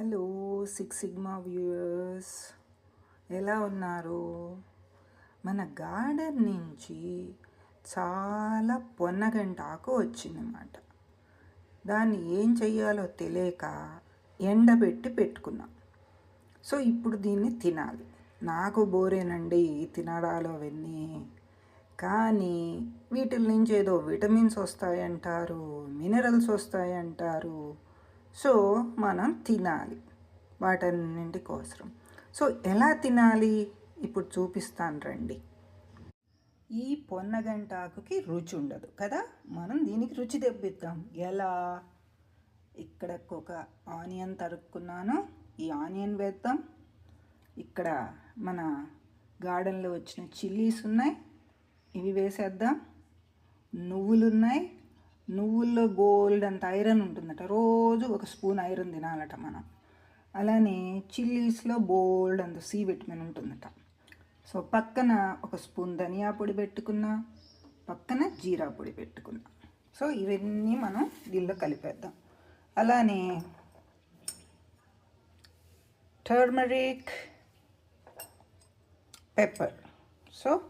Hello six sigma viewers. ఎలా ఉన్నారు? మన గార్డెన్ నుంచి చాలా పొన్నగంట ఆకు వచ్చిందన్నమాట. దాన్ని ఏం చెయ్యాలో తెలియక ఎండబెట్టి పెట్టుకున్నాం. సో ఇప్పుడు దీన్ని తినాలి. నాకు బోరేనండి తినడాలు అవన్నీ. కానీ వీటి నుంచి ఏదో విటమిన్స్ వస్తాయంటారు మినరల్స్ వస్తాయంటారు. సో మనం తినాలి వాటన్నింటి కోసం సో ఎలా తినాలి? ఇప్పుడు చూపిస్తాను రండి. ఈ పొన్నగంటాకుకి రుచి ఉండదు కదా? మనం దీనికి రుచి తెప్పిద్దాం. ఎలా? ఇక్కడ ఒక ఆనియన్ తరుక్కున్నాను. ఈ ఆనియన్ వేద్దాం. ఇక్కడ మన గార్డెన్లో వచ్చిన చిల్లీస్ ఉన్నాయి. ఇవి వేసేద్దాం. నువ్వులు ఉన్నాయి నువ్వుల్లో బోల్డ్ అంత ఐరన్ ఉంటుందట. రోజు ఒక స్పూన్ ఐరన్ తినాలట మనం. అలానే చిల్లీస్లో బోల్డ్ అంత సి విటమిన్ ఉంటుందట. సో పక్కన ఒక స్పూన్ ధనియా పొడి పెట్టుకున్నా పక్కన జీరా పొడి పెట్టుకున్నా. సో ఇవన్నీ మనం దీనిలో కలిపేద్దాం. అలానే టర్మరిక్ పెప్పర్. సో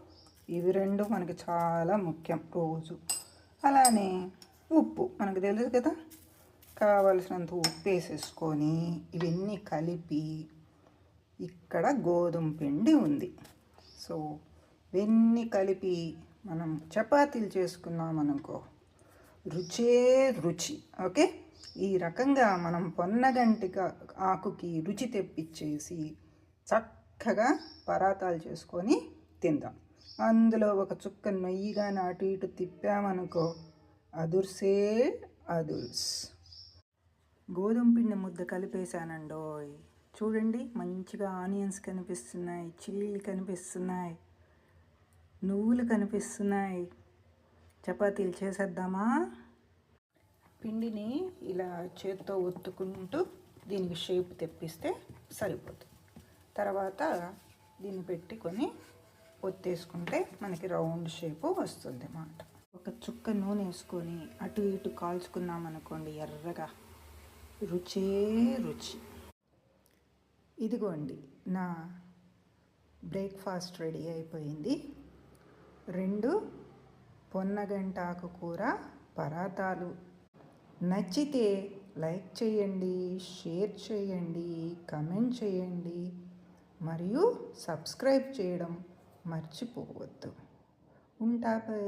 ఇవి రెండు మనకి చాలా ముఖ్యం రోజు. అలానే ఉప్పు. మనకు తెలుసు కదా? కావలసినంత ఉప్పు వేసేసుకొని ఇవన్నీ కలిపి ఇక్కడ గోధుమ పిండి ఉంది. సో ఇవన్నీ కలిపి మనం చపాతీలు చేసుకున్నాం అనుకో రుచే రుచి. ఓకే? ఈ రకంగా మనం పొన్నగంటిగా ఆకుకి రుచి తెప్పించేసి చక్కగా పరాతాలు చేసుకొని తిందాం. అందులో ఒక చుక్క నెయ్యిగా అటు ఇటు తిప్పామనుకో అదుర్సే అదుర్స్ గోధుమ పిండి ముద్ద కలిపేశానండోయ్. చూడండి మంచిగా ఆనియన్స్ కనిపిస్తున్నాయి చిల్లీలు కనిపిస్తున్నాయి నువ్వులు కనిపిస్తున్నాయి. చపాతీలు చేసేద్దామా? పిండిని ఇలా చేత్తో ఒత్తుకుంటూ దీనికి షేప్ తెప్పిస్తే సరిపోతుంది. తర్వాత దీన్ని పెట్టుకొని ఒత్తేసుకుంటే మనకి రౌండ్ షేపు వస్తుంది అన్నమాట ఒక చుక్క నూనె వేసుకొని అటు ఇటు కాల్చుకున్నాం అనుకోండి ఎర్రగా. రుచే రుచి. ఇదిగోండి నా బ్రేక్ఫాస్ట్ రెడీ అయిపోయింది. రెండు పొన్నగంట కూర పరాతాలు. నచ్చితే లైక్ చేయండి షేర్ చేయండి కమెంట్ చేయండి మరియు సబ్స్క్రైబ్ చేయడం మర్చిపోవద్దు. ఉంటాపై